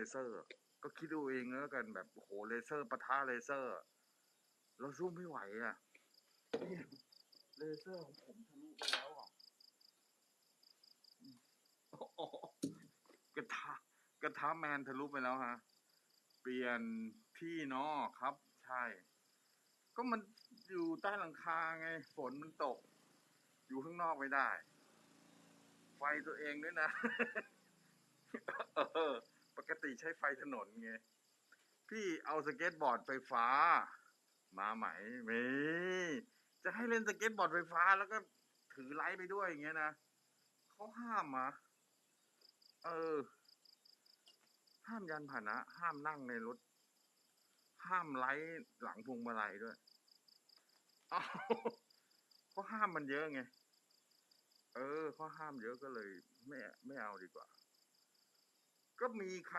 เลเซอร์ ก็คิดดูเองแล้วกันแบบโอ้โหเลเซอร์ปะทะเลเซอร์ เราสู้ไม่ไหวอะเนี่ยเลเซอร์ของผมทะลุไปแล้วอะอืมโอ้โหกระทะกระทะแมนทะลุไปแล้วฮะ เปลี่ยนที่เนอครับ ใช่ ก็มันอยู่ใต้หลังคาไง ฝนมันตก อยู่ข้างนอกไม่ได้ ไฟตัวเองด้วยนะเออปก ติใช้ไฟถนนไง พี่เอาสเก็ตบอร์ดไฟฟ้า มาไหมมีจะให้เล่นสเก็ตบอร์ดไฟฟ้า แล้วก็ถือไลท์ไปด้วยอย่างเงี้ยนะเขาห้ามมาเออ ห้ามยานพาหนะ ห้ามนั่งในรถ ห้ามไลท์หลังพวงมาลัยด้วยเอาเขาห้ามมันเยอะไง เออเขาห้ามเยอะก็เลย ไม่ไม่เอาดีกว่า ก็มีใคร